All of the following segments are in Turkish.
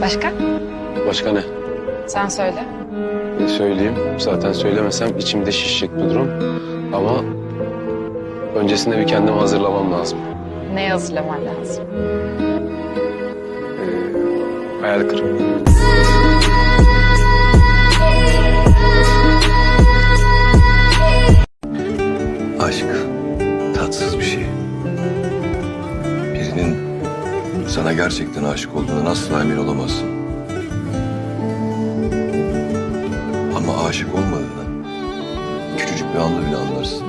Başka? Başka ne? Sen söyle. Ne söyleyeyim? Zaten söylemesem içimde şişecek bir durum. Ama öncesinde bir kendimi hazırlamam lazım. Ne hazırlaman lazım? Ee, hayal kırıklığı. Aşk tatsız bir şey. Sana gerçekten aşık olduğundan asla emin olamazsın. Ama aşık olmadığını küçücük bir anda bile anlarsın.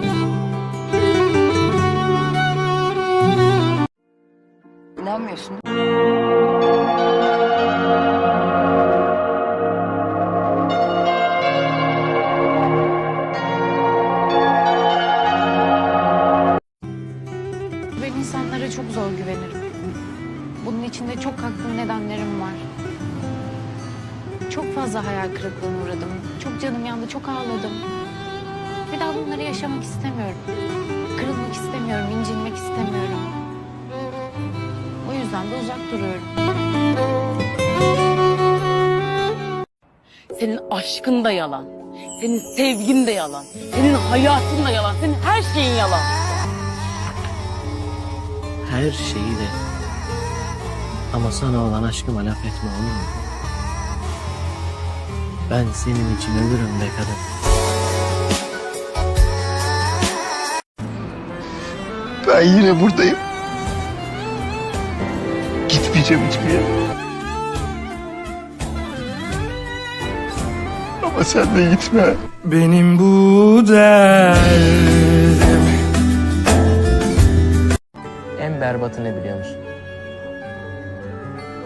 İnanmıyorsun. Ben insanlara çok zor güvenirim. Bunun içinde çok haklı nedenlerim var. Çok fazla hayal kırıklığına uğradım. Çok canım yandı, çok ağladım. Bir daha bunları yaşamak istemiyorum. Kırılmak istemiyorum, incinmek istemiyorum. O yüzden de uzak duruyorum. Senin aşkın da yalan. Senin sevgin de yalan. Senin hayatın da yalan. Senin her şeyin yalan. Her şeyi de. Ama sana olan aşkıma laf etme olur mu? Ben senin için ölürüm be kadın. Ben yine buradayım. Gitmeyeceğim hiçbir yere. Ama sen de gitme. Benim bu derdim En berbatı ne biliyor musun?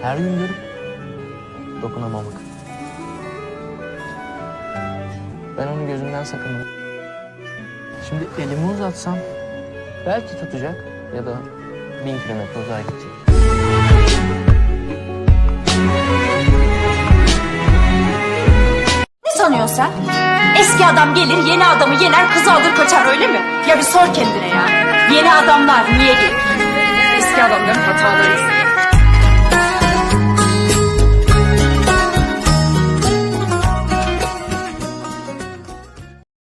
Her gün görüp dokunamamak. Ben onu gözümden sakındım. Şimdi elimi uzatsam belki tutacak ya da bin kilometre uzağa gidecek. Ne sanıyorsun sen? Eski adam gelir yeni adamı yener kızı alır kaçar öyle mi? Ya bir sor kendine ya. Yeni adamlar niye gelir? Eski adamların hataları